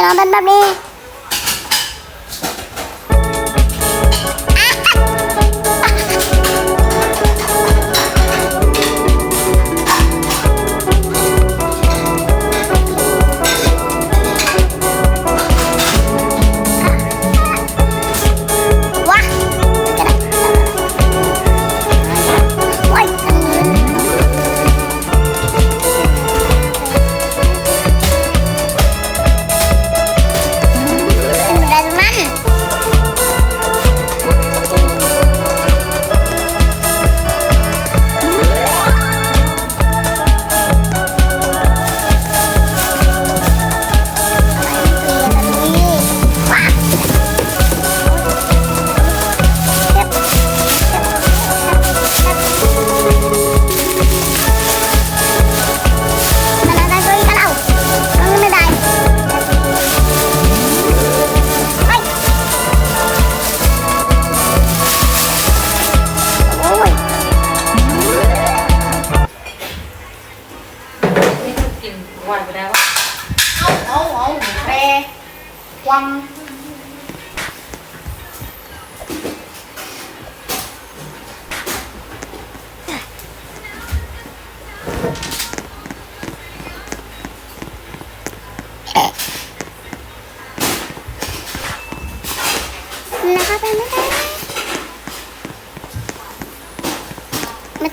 ไมน้องเป็นแบบนี้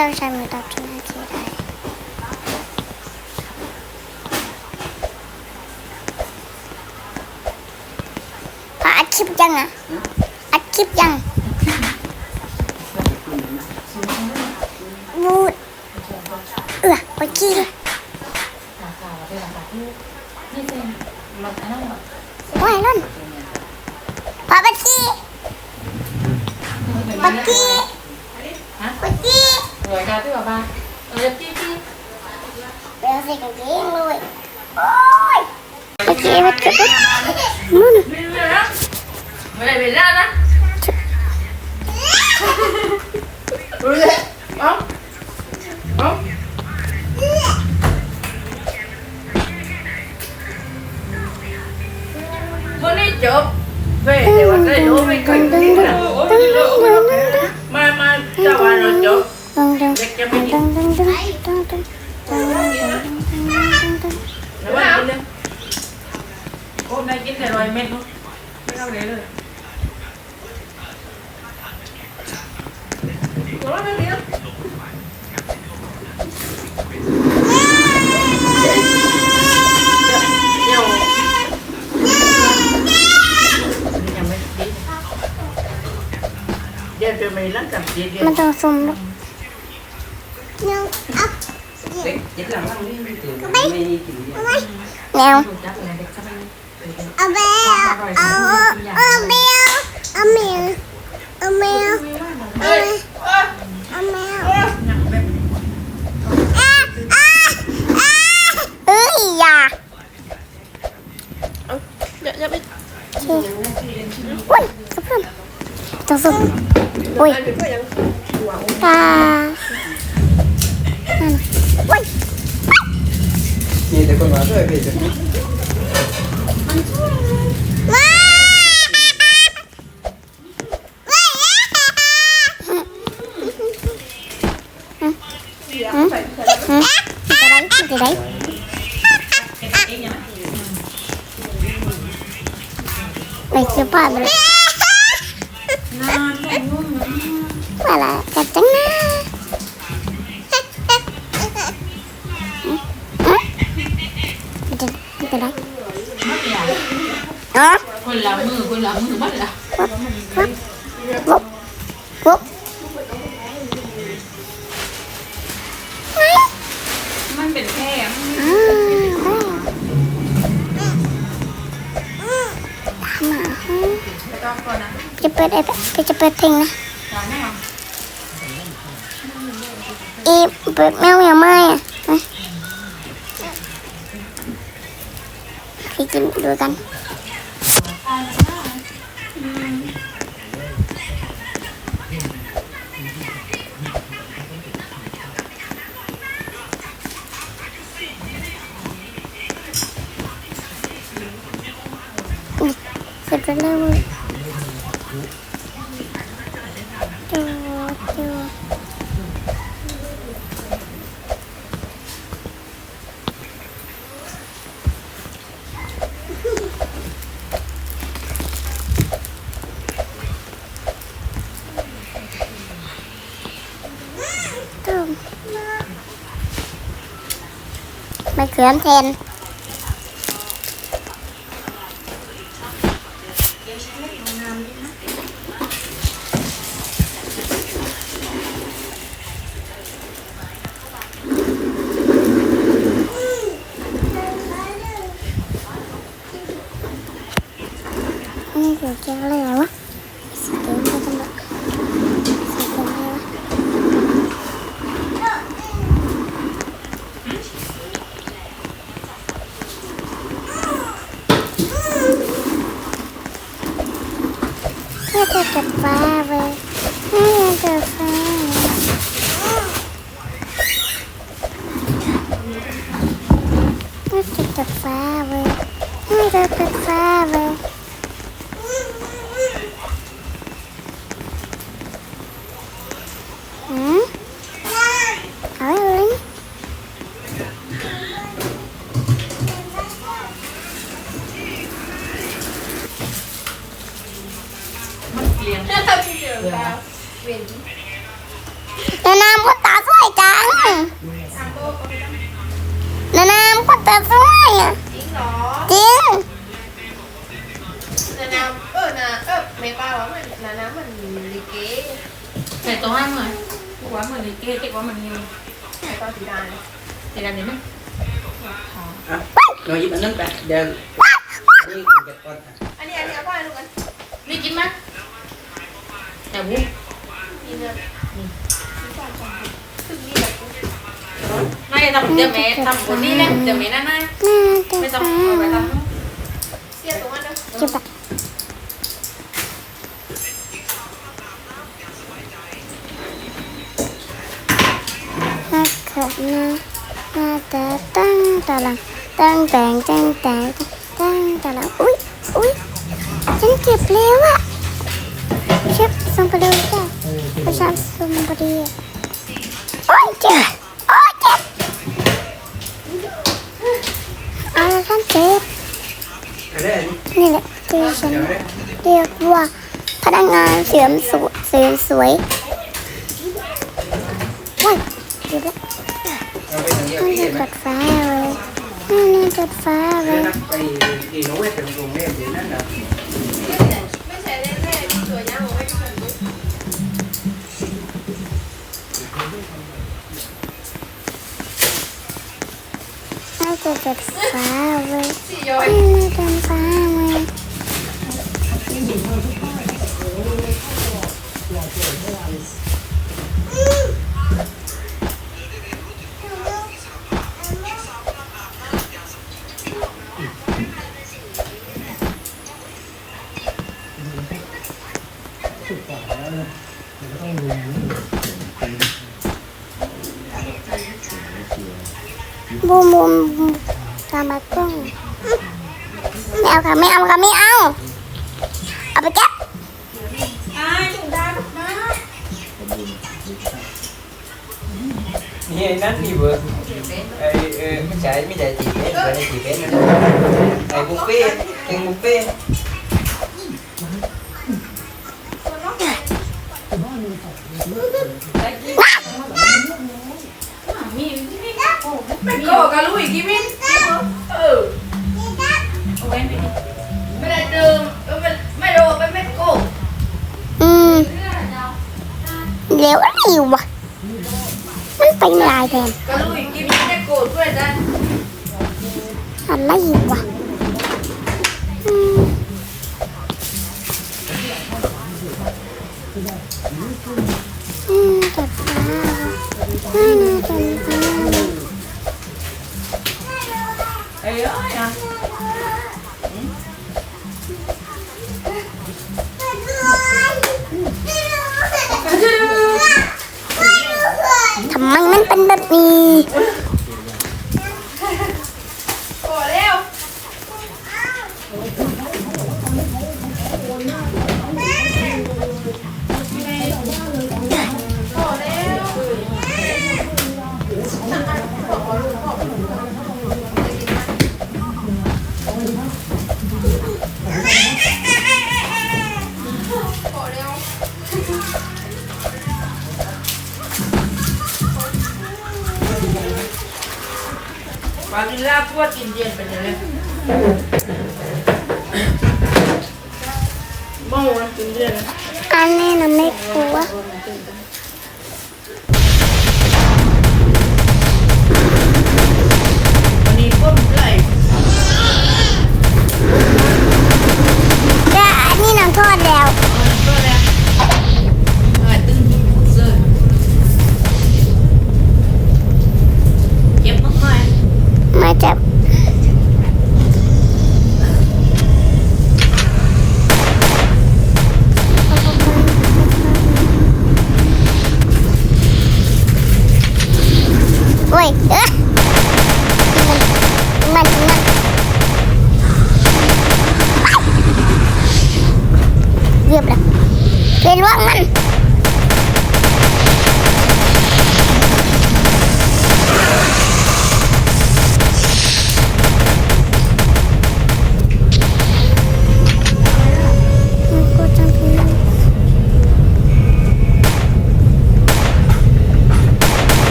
감사합니다. 조나지라요. 아, 아킵양 아, 아킵양. แมวอแมวอแมวอแมวอแมวอแมวเอ้ยอย่าเยวจไปอ้ยจะส่งอ้ยตา Nhìn thấy con hóa rồi về được Má. Cái đấy, cái đấy. Mày chưa bỏ rồi. Mà là chặt trứng na. คนละมือคนละมือมัดละ Vúc. Vúc. มันเป็นแค่ไม่ต้องก่อนนะจะเปิดไอ้พี่จะเปิดทิ้งนะจานแม่เอาอีเปิดแมว เสร็จแล้ว ไม่เขือนเทนนี่คือเกี่ยวอะไรวะสเต็มไปทำไมสเต็มอะไรวะน่าจะจัดฟ้าไปน่าจะจัดฟ้าน่าจะจัดฟ้าไปน่าจะจัดฟ้าไป Hả? Hỏi Linh มันเกลียง ถ้าทำเดี๋ยวตาเวียน Nè Nam có tả xoay trắng ทางโต๊ะก็ไม่ได้ Nè Nam có tả xoay à จริงเหรอ Chiên นาน้ำเออนาเออไม่ป้าว่ามันนาน้ำมันลิเกใส่ตัวให้เหมือนบอกว่าเหมือนลิเกเจ๊กว่ามันนี่ไม่ป้าสีดาแต่กันนี้มั้ยอะน้องหยิบอันนั้นไปเดี๋ยวนี่เก็บก่อนอะอันนี้อันนี้เอาป้าลูกกันนี่กินมั้ยแต่วุ้กินเลย ไม่ทำเดี๋ยวแม่ทำคนนี้แหละเดี๋ยวแม่นั่นนะไม่ต้องเอาไป phá ทเสียตรงนั้นเด้อ Chụp ạ Nè khả nè Nè tả tăng tả lặng Tăng tàng tăng tàng Tăng tả lặng Ui Ui ฉันเจ็บแล้วอะเช็บส่งไละท่านเจ็บอันนี้อันนี้นี่แหละที่ฉันเรียกว่าพนักงานเสริมสวยเสริมสวยว้ายดูแลนี่จะเห็นไหมตัดฟ้าเลยมันจะตัดฟ้าเลย มันจะตัดฟ้าเล มุมตามมากล้องไม่เอาค่ะไม่เอาค่ะไม่เอาเอาไปแก๊ปนี่ไอ้นั่นนี่เบอร์ไอ้เออไม่ใช่ไม่ใช่จีเอสไม่ใช่จีเอสนะไอ้บุฟเฟ่ต์เองบุฟเฟ่ เ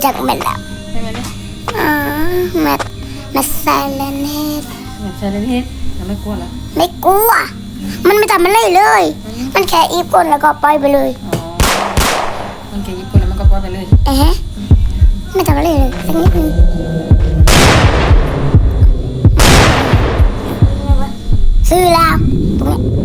รู้จักแมทแล้วใช่ไหมเนี่ยอ๋อแมทแมทไซเลนเฮดอยากใช้เล่นเฮ็ดยังไม่กลัวเหรอไม่กลัว มันไม่ทำอะไรเลย มันแค่อีบก้นแล้วก็ปล่อยไปเลยอ๋อมันแค่ยิบคนแล้วมันก็ปล่อยไปเลยเอ๊ะไม่ทำอะไรเลยสักนิดนึงซื้อแล้วตรงเนี้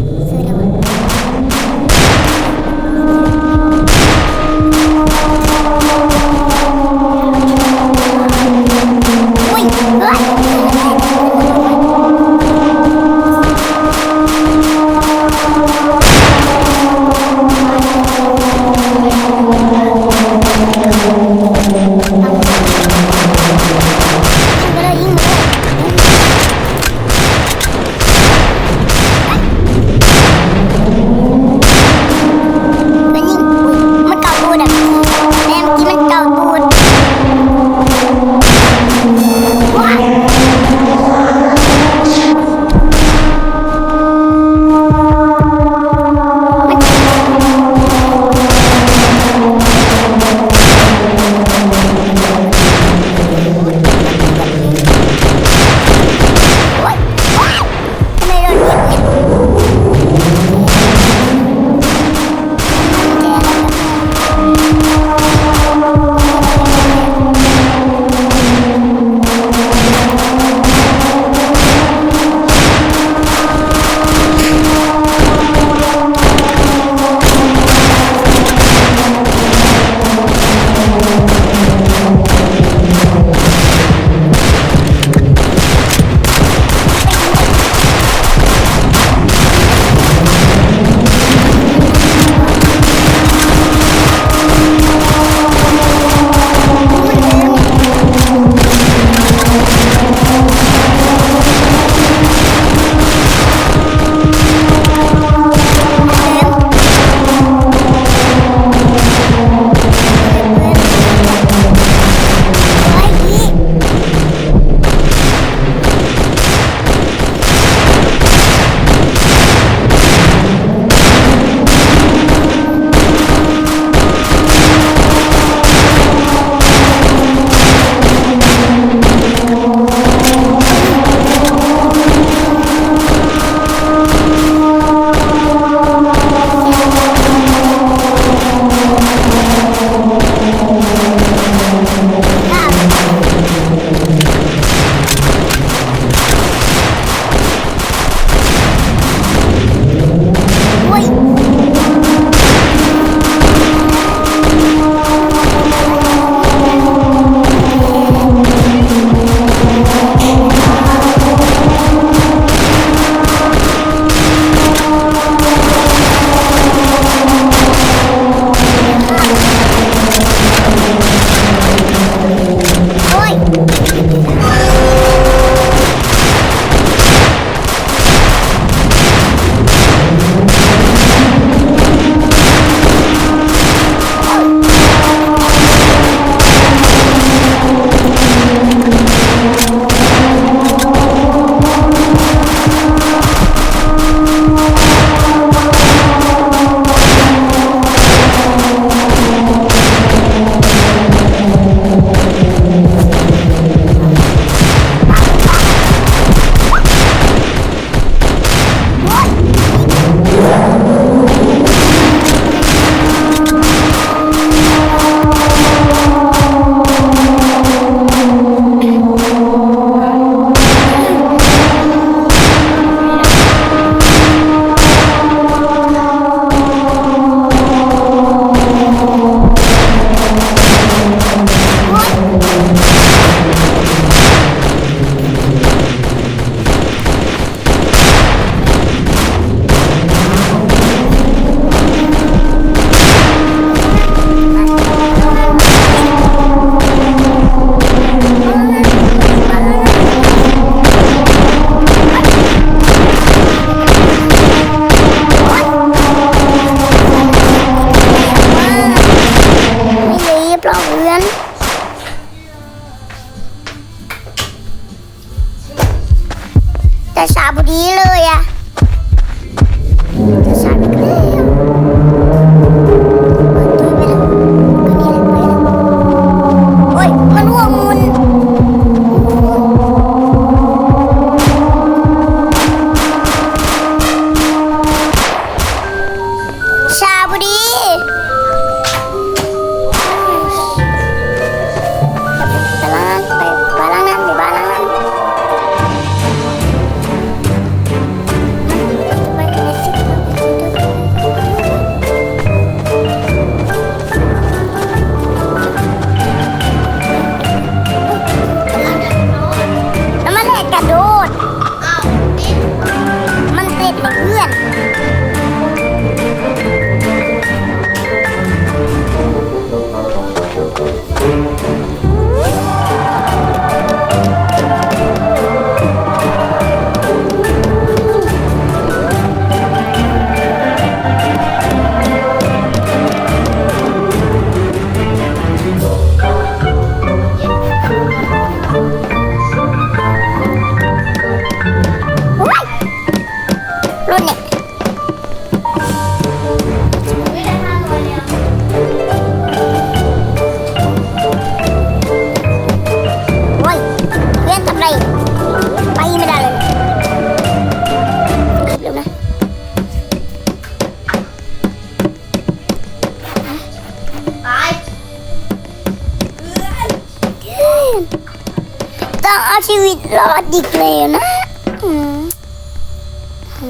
รอดอีกเลยนะ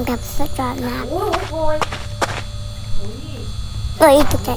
กับสจอดน้ำเอ้ยตุ๊กตา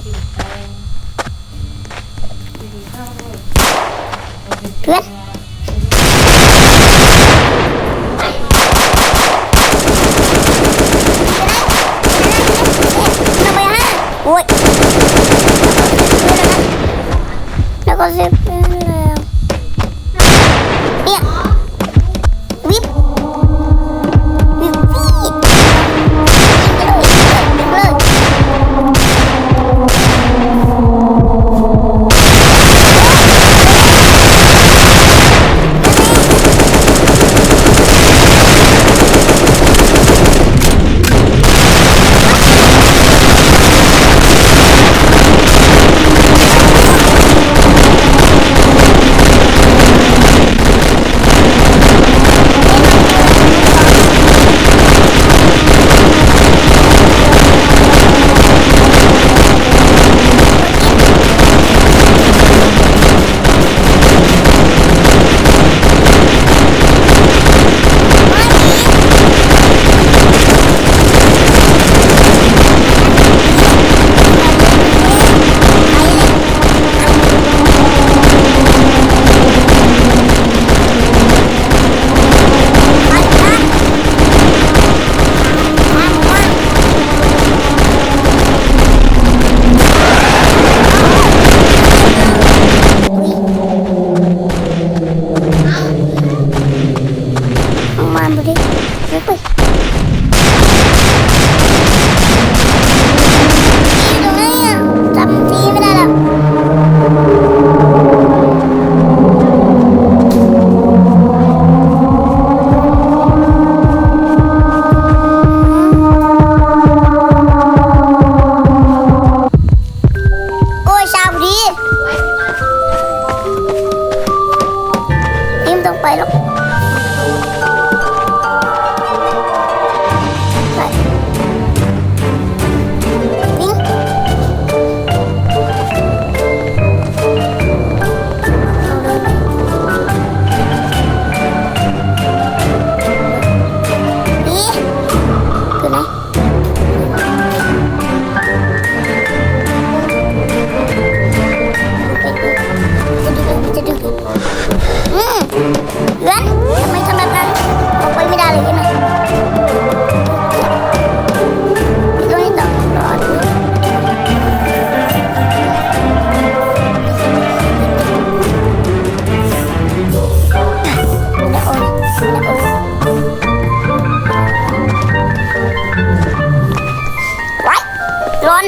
หล่น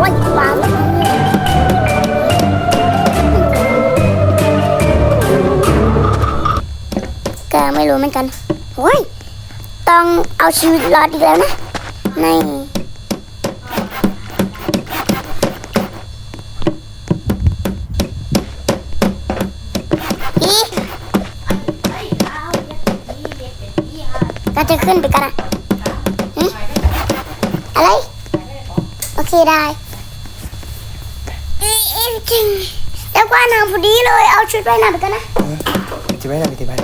วันเกไม่รู้เหมือนกันโอ้ย ต้องเอาชีวิตรอดอีกแล้วนะใน จะขึ้นไปกันอะหึอะไร โอเคได้อีอีจริงแล้วก็น้ำพอดีเลย เอาชุดว่ายน้ำไปกันนะจะไม่ได้ไปที่บ้าน